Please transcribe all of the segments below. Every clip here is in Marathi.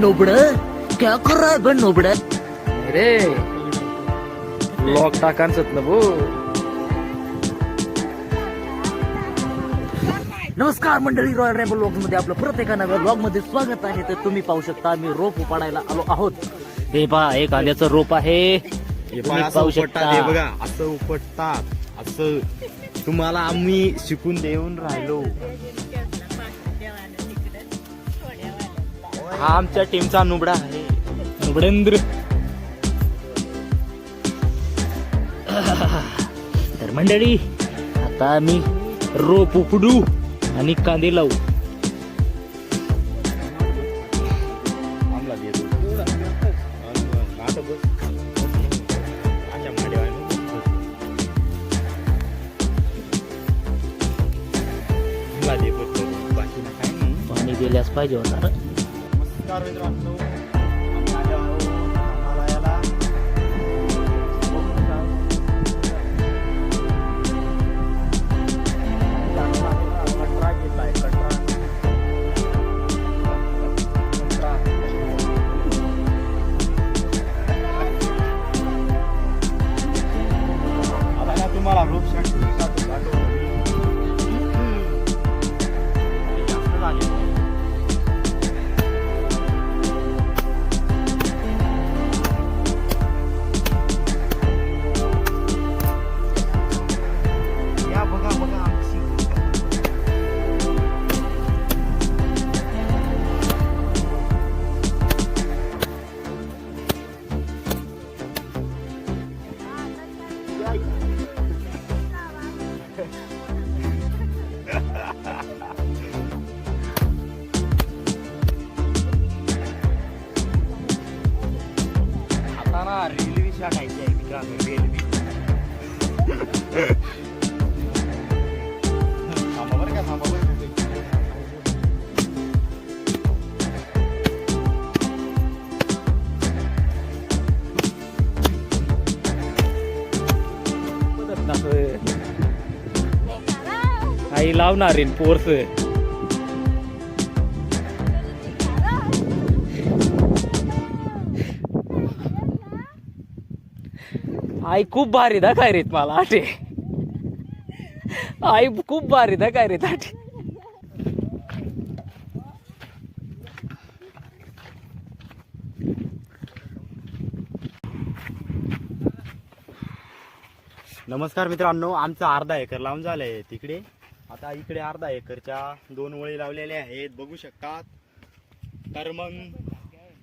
नोबड क्या कर रहा है बे नोबड रे लॉक टाकांचत ना भो नमस्कार मंडळी रॉयल रॅम्बल व्लॉगमध्ये आपलं परत एका नव्या व्लॉगमध्ये स्वागत आहे. तर तुम्ही पाहू शकता आम्ही रोप उपाडायला आलो आहोत. हे पहा एक कांद्याचं रोप आहे. हे तुम्ही पहा, असं पाहू उपटतात शकता. बघा असं उपटतात असं. तुम्हाला आम्ही शिकून देऊन राहिलो. हा आमच्या टीमचा नुबडा आहे. नुबडेंद्र. तर मंडळी आता आम्ही रोप उकडू आणि कांदे लावू. पाणी दिल्यास पाहिजे होणार रे. नमस्कार मित्रांनो आई आहे पोरस आई खूप भारी दा काय रेत मला आठे आई खूप भारी दा काय रेत आठे नमस्कार मित्रांनो आमचं अर्धा एकर लावून झालाय तिकडे. आता इकडे अर्धा एकरच्या दोन वळी लावलेल्या आहेत. बघू शकतात. तर मग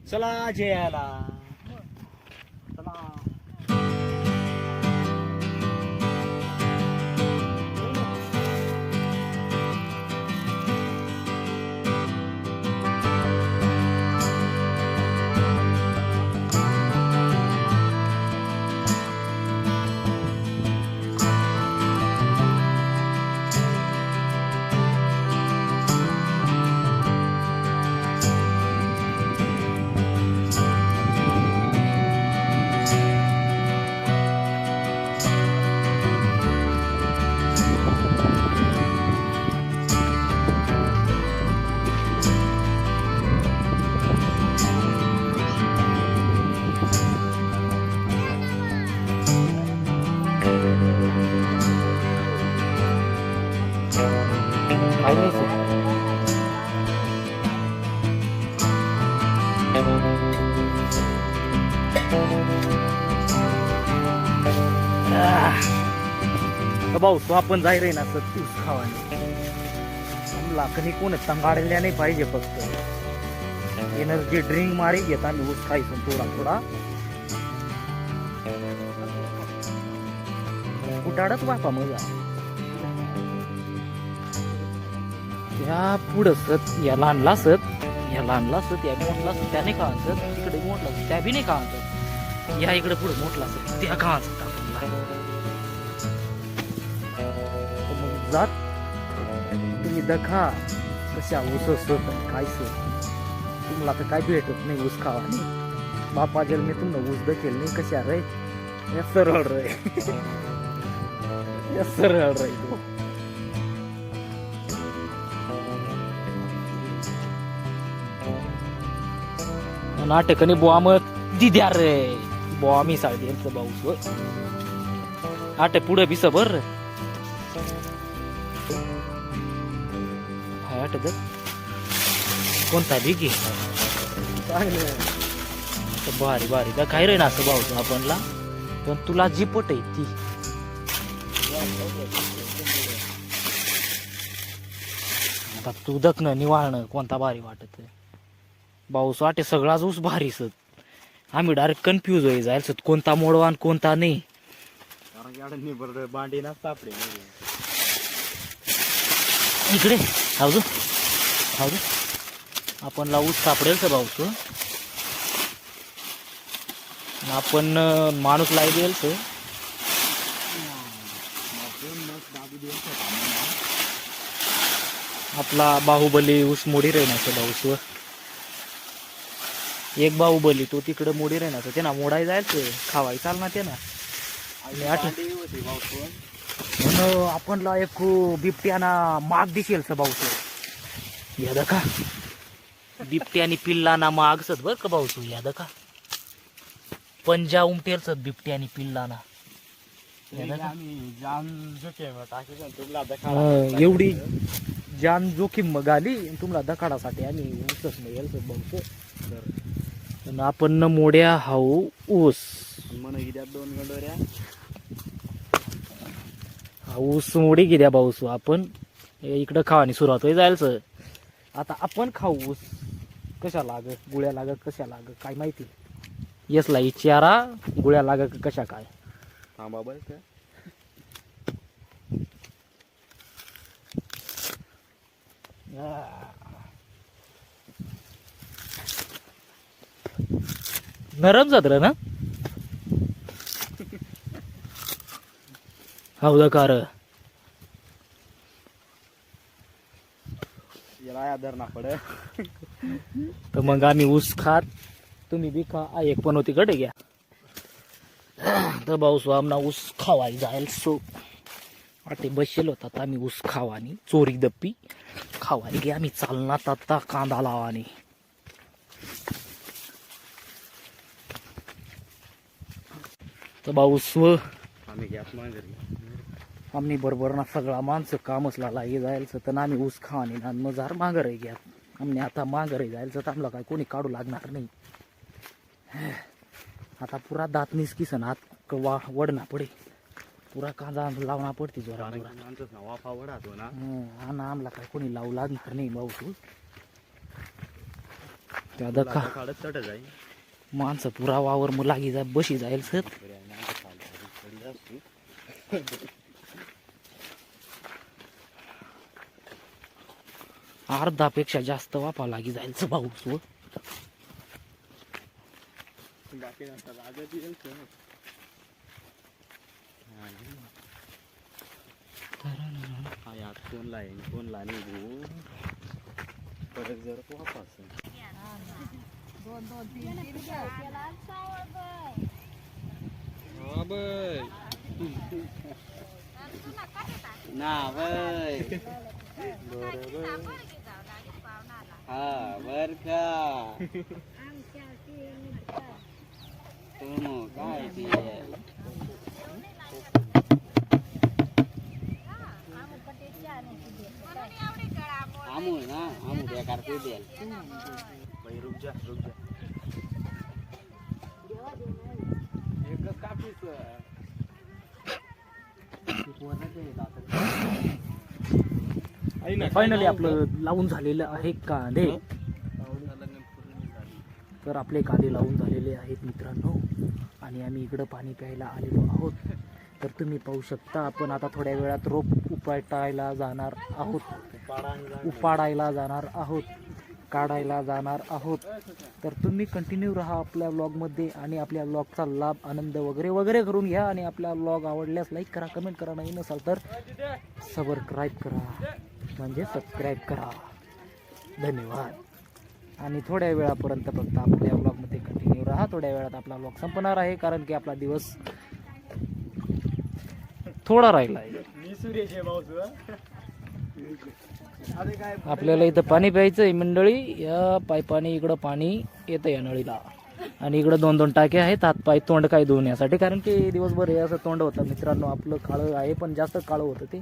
चला जयाला भाऊ तो आपण जाय रे ना असं तूच खावायला लाकणी कोण तंगाडल्या नाही पाहिजे फक्त. एनर्जी ड्रिंक मारी घेत आम्ही ऊस खायचो थोडा थोडा कुटाडच बापा मजा या पुढं सत या लहानला असत या लहानला असत या मोठला असत त्याने का असत इकडे मोठला असत त्या बी नाही का असत या इकडे पुढे मोठला असत त्या का असत मग जात. तुम्ही दखा. कशा ऊस असत काय सत? तुम्हाला तर काय भेटत नाही ऊस खावा नाही बापा मी तुम्हाला ऊस दखेल नाही कशा रे? या सरळ रे. सरळ रे तू नाटकने बुवा मग दिद्या रे. बुवा मी साळी यांचं भाऊस आटे पुढे बिस बर आटे कोणता बी घे. असं भारी भारी. काय रे ना असं भाऊस आपणला पण तुला जी पट आहे ती. आता तू दखणं निवाळणं कोणता भारी वाटत पाऊस वाटे सगळाच ऊस भारी सत. आम्ही डायरेक्ट कन्फ्यूज होई जायचं कोणता मोडवा आणि कोणता नाही. बांडी ना सापडे इकडे हावजो हावजो आपण ला ऊस सापडेल तर भाऊस आपण माणूस लाई देईल तर आपला बाहुबली ऊस मोडी राहिनाचं भाऊस एक बाहुबली तो तिकडे मोडी राहिनाचं ते ना मोडाय जायचं खावाय चाल ना ते ना आणि आठ म्हणून आपणला एक बिबट्याना माग दिसेल स भाऊस याद का बिबट्यानी पिल्लाना माग सत बर का भाऊस याद का पंजा उमटेल सत बिबट्यानी पिल्लाना एवढी जान जोखीम मग आली आणि तुम्हाला दखाडासाठी आम्ही ऊसच मिळेल सर भाऊस पण आपण न मोड्या हाऊ ऊस. मन कित्या दोन गंडोऱ्या. हा ऊस मोडी गेल्या भाऊस आपण. इकडं खावानी सुरुवात होई जायचं आता आपण खाऊ ऊस. कशा लाग गुळ्या लाग कशा लाग काय माहिती? येसला इचारा गुळ्या लाग कशा काय? थांबा बरं नरम जात ना? हौदा कार याला आदर ना पड. तर मग आम्ही ऊस खात तुम्ही बी खा. एक पण होती कडे घ्या. तर भाऊ आमना ऊस खावाय जायल सो वाटे बसेल होतात आम्ही ऊस खावानी चोरी दप्पी खावाय गे आम्ही चालना आता कांदा लावानी. तर स्व आम्ही मागरी बरोबर ना सगळा माणसं कामच लागे जायचं तर आम्ही ऊस खावानी ना मजार माघार घ्या आम्ही आता माघार जायचं तर आम्हाला काय कोणी काढू लागणार नाही. आता पुरा दात निसकीसन. हात वा वडना पडे. पुरा कांदा लावणा पडते जोरा ना वाफा वडातो ना. हा ना आम्हाला काय कोणी लावू लागणार नाही भाऊ तू. त्या दखा. काढत तट जाई. माणसं पुरा वावर मग लागी जाय बशी जाईल सर. अर्धापेक्षा जास्त वापा लागी जाईल भाऊ तू बाकी नसतात आजच येईल का? हा यात कोण लाईन कोण लाईन गो परत जर वापस ना बाय हा बर का तुम काय ते आमू ना आमू बेकार ते द्याल भाई रुक जा रुक जा. एकच कापीच फायनली आपलं लावून झालेलं आहे कांदे. तर आपले कांदे लावून झालेले आहेत मित्रांनो. आणि आम्ही इकडं पाणी प्यायला आलेलो आहोत. तर तुम्ही पाहू शकता आपण आता थोड्या वेळात रोप उपाटायला जाणार आहोत. उपाडायला जाणार आहोत. काढायला जाणार आहोत. तर तुम्ही कंटिन्यू राहा आपल्या व्लॉगमध्ये आणि आपल्या व्लॉगचा लाभ आनंद वगैरे वगैरे करून घ्या आणि आपला व्लॉग आवडल्यास लाईक करा कमेंट करा नाही नसाल तर सबस्क्राईब करा. म्हणजे सबस्क्राईब करा. धन्यवाद. आणि थोड्या वेळापर्यंत फक्त आपल्या ब्लॉगमध्ये कंटिन्यू राहा. थोड्या वेळात आपला ब्लॉग संपणार आहे कारण की आपला दिवस थोडा राहिला. आहे मी सुरेश आहे भाऊ आपल्याला इथं पाणी प्यायचं आहे मंडळी. या पाईपाने इकडं पाणी येतं या नळीला. आणि इकडं दोन दोन टाके आहेत. हात पाय तोंड काय धुण्यासाठी कारण की दिवसभर हे असं तोंड होतं मित्रांनो. आपलं काळं आहे पण जास्त काळं होतं ते.